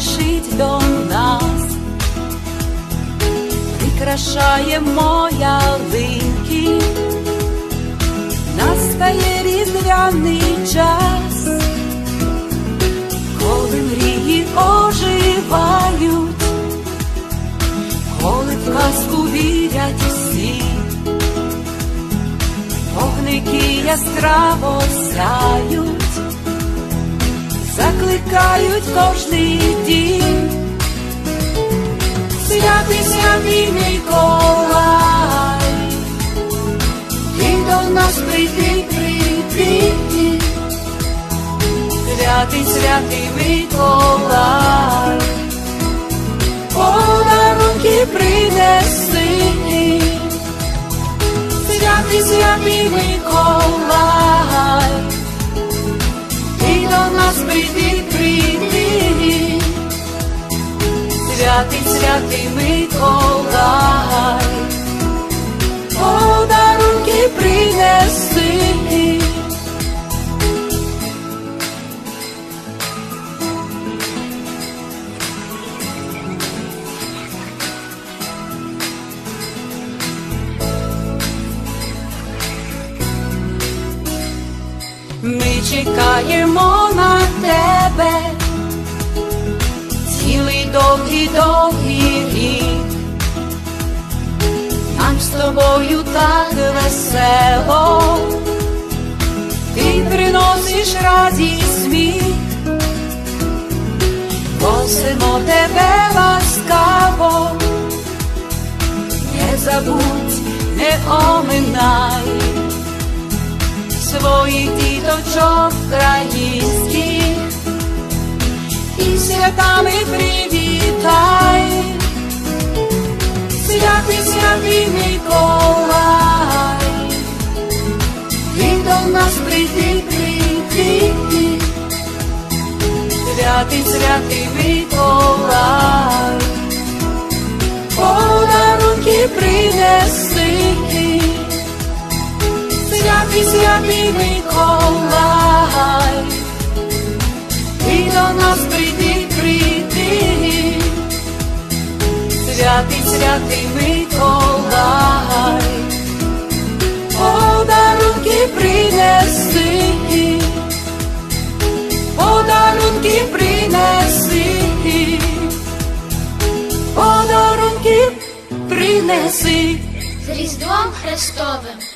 спішить до нас, прикрашаємо ялинки, настає різдвяний час, коли мрії оживають, коли в казку вірять всі. Вогники яскраво сяють, закликають кожний дім. Святий святий Миколай, ти до нас прийди, прийди. Святий святий Миколай, подарунки принеси. Святий святий Миколай, святий святий Миколай, подарунки принеси. Ми чекаємо на тебе, цілий довгий довгий. Нам з тобою так весело, ти приносиш радість сміх, просимо тебе ласкаво, не забудь, не оминай своїх діточок українських і святами святий Миколай, ти до нас прийди, прийди, святий святий Миколай, подарунки принеси. Святий святий Миколай, ти до нас прийди, святий святий Миколай, подарунки принеси, подарунки принеси, подарунки принеси. з Різдвом Христовим.